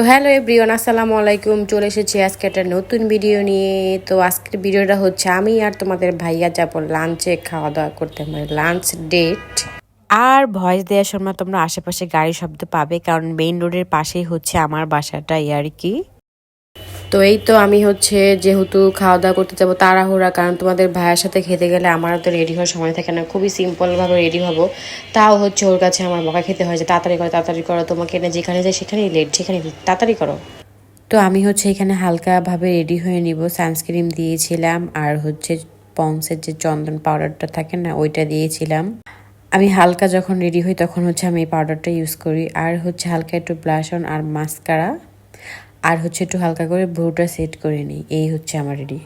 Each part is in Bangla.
তো হ্যালো এভরিওয়ান, আসসালামু আলাইকুম। চলে এসেছি আজকে একটা নতুন ভিডিও নিয়ে। তো আজকের ভিডিওটা হচ্ছে আমি আর তোমাদের ভাইয়া যাব লাঞ্চে খাওয়া দাওয়া করতে মানে লাঞ্চ ডেট আর ভয়েস দেওয়ার সময় তোমরা আশেপাশে গাড়ি শব্দ পাবে, কারণ মেইন রোডের পাশেই হচ্ছে আমার বাসাটাই আর কি। তো এই তো আমি হচ্ছে যেহেতু খাওয়া দাওয়া করতে যাব তাড়াহুড়া, কারণ তোমাদের ভাইয়ের সাথে খেতে গেলে আমার তো রেডি হওয়ার সময় থাকে না। খুবই সিম্পলভাবে রেডি হব। তাও হচ্ছে ওর কাছে আমার বকা খেতে হয় যে, তাড়াতাড়ি করো তাড়াতাড়ি করো, তোমাকে এনে যেখানে যাই সেখানেই লেট সেখানে তাড়াতাড়ি করো। তো আমি হচ্ছে এখানে হালকাভাবে রেডি হয়ে নিব। সানস্ক্রিন দিয়েছিলাম আর হচ্ছে পন্সের যে চন্দন পাউডারটা থাকে না, ওইটা দিয়েছিলাম। আমি হালকা যখন রেডি হই তখন হচ্ছে আমি এই পাউডারটা ইউজ করি। আর হচ্ছে হালকা একটু ব্লাশন আর মাস্কারা আর হচ্ছে একটু হালকা করে ভ্রুটা সেট করে নিই। এই হচ্ছে আমার রেডি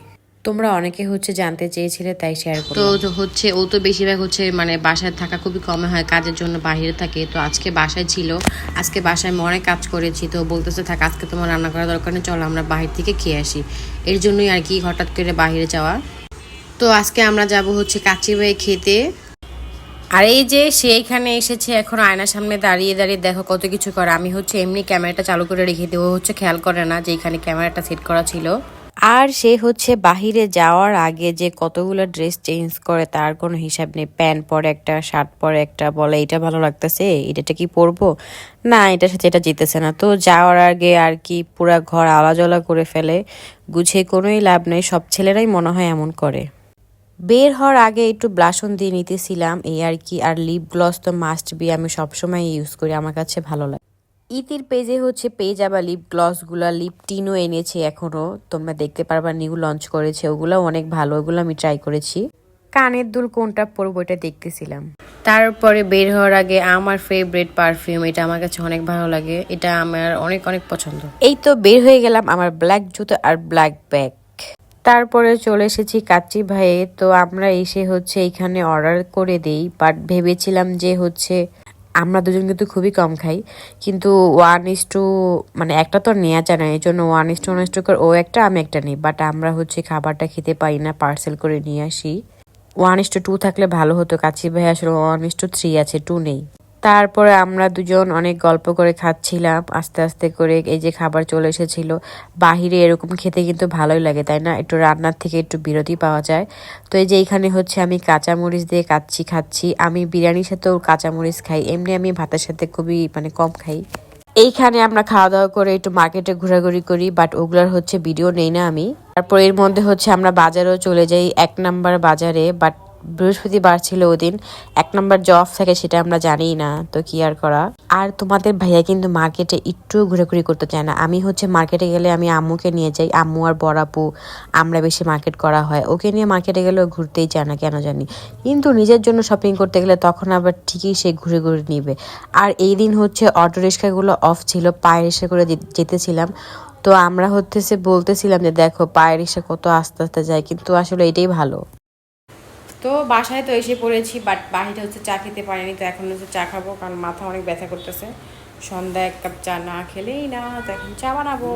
তোমরা অনেকে হচ্ছে জানতে চেয়েছিলে, তাই শেয়ার করো তো হচ্ছে, ও তো বেশিরভাগ হচ্ছে মানে বাসায় থাকা খুবই কমে হয়, কাজের জন্য বাইরে থাকে। তো আজকে বাসায় ছিল, আজকে বাসায় আমি অনেক কাজ করেছি। তো বলতেছে, থাক, আজকে তোমার রান্না করা দরকার নেই, চলো আমরা বাহির থেকে খেয়ে আসি। এর জন্যই আর কি হঠাৎ করে বাইরে যাওয়া। তো আজকে আমরা যাব হচ্ছে কাচি বাই খেতে। আর এই যে সে এখানে এসেছে, এখন আয়নার সামনে দাঁড়িয়ে দাঁড়িয়ে দেখো কত কিছু করে। আমি হচ্ছে এমনি ক্যামেরাটা চালু করে রেখে ও হচ্ছে খেয়াল করে না যে এখানে ক্যামেরাটা সেট করা ছিল। আর সে হচ্ছে বাহিরে যাওয়ার আগে যে কতগুলো ড্রেস চেঞ্জ করে, তার কোনো হিসাব নেই। প্যান্ট পরে একটা, শার্ট পরে একটা, বলে, এটা ভালো লাগতেছে? এটা কি পরবো? না, এটার সাথে এটা জিতেছে না। তো যাওয়ার আগে আর কি পুরা ঘর আলাজলা করে ফেলে। গুছিয়ে কোনোই লাভ নেই। সব ছেলেরাই মনে হয় এমন করে। বের হওয়ার আগে একটু ব্লাশন দিয়ে নিতেছিলাম, এই আর কি, আর লিপ গ্লস তো মাস্ট বি আমি সবসময় ইউজ করি, আমার কাছে ভালো লাগে। ইতির পেজে হচ্ছে পেজ আবার লিপ গ্লসগুলো লিপ টিনও এনেছে এখনও, তোমরা দেখতে পারবা নিউ লঞ্চ করেছে ওগুলো অনেক ভালো, ওগুলো আমি ট্রাই করেছি। কানের দুল কোনটা পরবো এটা দেখতেছিলাম। তারপরে বের হওয়ার আগে আমার ফেভারিট পারফিউম এটা আমার কাছে অনেক ভালো লাগে, এটা আমার অনেক অনেক পছন্দ। এই তো বের হয়ে গেলাম আমার ব্ল্যাক জুতো আর ব্ল্যাক ব্যাগ তারপরে চলে এসেছি কাচ্চি ভাইয়ে। তো আমরা এসে হচ্ছে এখানে অর্ডার করে দেই বাট ভেবেছিলাম যে হচ্ছে আমরা দুজন কিন্তু খুবই কম খাই। কিন্তু ওয়ান ইস টু মানে একটা তো নেওয়া যায় না এই জন্য one is to one is to ও একটা, আমি একটা নিই। বাট আমরা হচ্ছে খাবারটা খেতে পাই না পার্সেল করে নিয়ে আসি। ওয়ান ইস টু টু থাকলে ভালো হতো, কাচ্চি ভাই আসলে ওয়ান ইস টু থ্রি আছে টু নেই। তারপরে আমরা দুজন অনেক গল্প করে খাচ্ছিলাম, আস্তে আস্তে করে এই যে খাবার চলে এসেছিল। বাহিরে এরকম খেতে কিন্তু ভালোই লাগে, তাই না? একটু রান্নার থেকে একটু বিরতি পাওয়া যায়। তো এই যে এখানে হচ্ছে আমি কাঁচামরিচ দিয়ে কাচ্ছি খাচ্ছি। আমি বিরিয়ানির সাথেও কাঁচামরিচ খাই। এমনি আমি ভাতের সাথে খুবই মানে কম খাই। এইখানে আমরা খাওয়া দাওয়া করে একটু মার্কেটে ঘোরাঘুরি করি, বাট ওগুলার হচ্ছে ভিডিও নেই না আমি। তারপর এর মধ্যে হচ্ছে আমরা বাজারেও চলে যাই, এক নাম্বার বাজারে, বাট বৃহস্পতিবার ছিল ওদিন। এক নম্বর জব থাকে সেটা আমরা জানিই না, তো কি আর করা? আর তোমাদের ভাইয়া কিন্তু মার্কেটে একটু ঘুরাঘুরি করতে চায় না। আমি হচ্ছে মার্কেটে গেলে আমি আম্মুকে নিয়ে যাই, আম্মু আর বড়াপু আমরা বেশি মার্কেট করা হয়। ওকে নিয়ে মার্কেটে গেলেও ঘুরতেই চায় না, কেন জানি? কিন্তু নিজের জন্য শপিং করতে গেলে তখন আবার ঠিকই সে ঘুরে ঘুরে নিবে। আর এই দিন হচ্ছে অটো রিক্সাগুলো অফ ছিল, পায়ে রিক্সা করে যেতেছিলাম। তো আমরা হচ্ছে বলতেছিলাম যে, দেখো, পায়ে রিক্সা কত আস্তে আস্তে যায়। কিন্তু আসলে এটাই ভালো। তো বাসায় তো এসে পড়েছি বাট বাহিরে হচ্ছে চা খেতে পারিনি, তো এখন হচ্ছে চা খাব, কারণ মাথা অনেক ব্যথা করতেছে। সন্ধ্যা এক কাপ চা না খেলেই না, তো এখন চা বানাবো।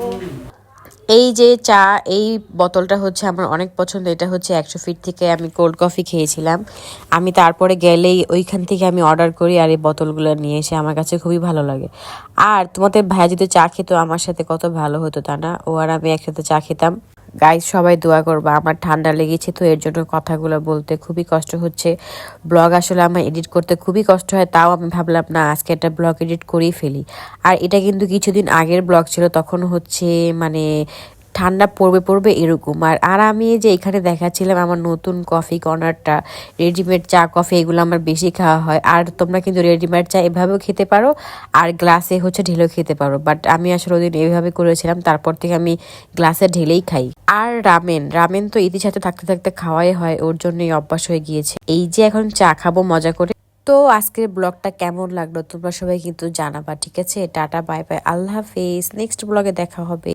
এই যে চা, এই বোতলটা হচ্ছে আমার অনেক পছন্দ, এটা হচ্ছে একশো ফিট থেকে আমি কোল্ড কফি খেয়েছিলাম। আমি তারপরে গেলেই ওইখান থেকে আমি অর্ডার করি আর এই বোতলগুলো নিয়ে এসে আমার কাছে খুবই ভালো লাগে। আর তোমাদের ভাইয়া যদি চা খেতো, আমার সাথে কত ভালো হতো তা না? ও আর আমি একসাথে চা খেতাম। গাইজ সবাই দোয়া করব, আমার ঠান্ডা লেগেছে, তো এর জন্য কথাগুলো বলতে খুবই কষ্ট হচ্ছে। ব্লগ আসলে আমার এডিট করতে খুবই কষ্ট হয়, তাও আমি ভাবলাম, না, আজকে একটা ব্লগ এডিট করেই ফেলি। আর এটা কিন্তু কিছুদিন আগের ব্লগ ছিল, তখন হচ্ছে মানে ঠান্ডা পড়বে পড়বে এরকম। আর আর আমি যে এখানে দেখাচ্ছিলাম আমার নতুন কফি কর্নারটা রেডিমেড চা কফি এগুলো আমার বেশি খাওয়া হয়। আর তোমরা কিন্তু রেডিমেড চা এভাবেও খেতে পারো, আর গ্লাসে হচ্ছে ঢেলেও খেতে পারো। বাট আমি আসলে ওদিন এভাবে করেছিলাম, তারপর থেকে আমি গ্লাসে ঢেলেই খাই। আর রামেন রামেন তো ইতির সাথে থাকতে থাকতে খাওয়াই হয়, ওর জন্যই অভ্যাস হয়ে গিয়েছে। এই যে এখন চা খাব, মজা করে। তো আজকের ব্লগটা কেমন লাগল তোমরা সবাই কিন্তু জানাবা, ঠিক আছে? টাটা বাই বাই আল্লাহ হাফেজ। নেক্সট ব্লগে দেখা হবে।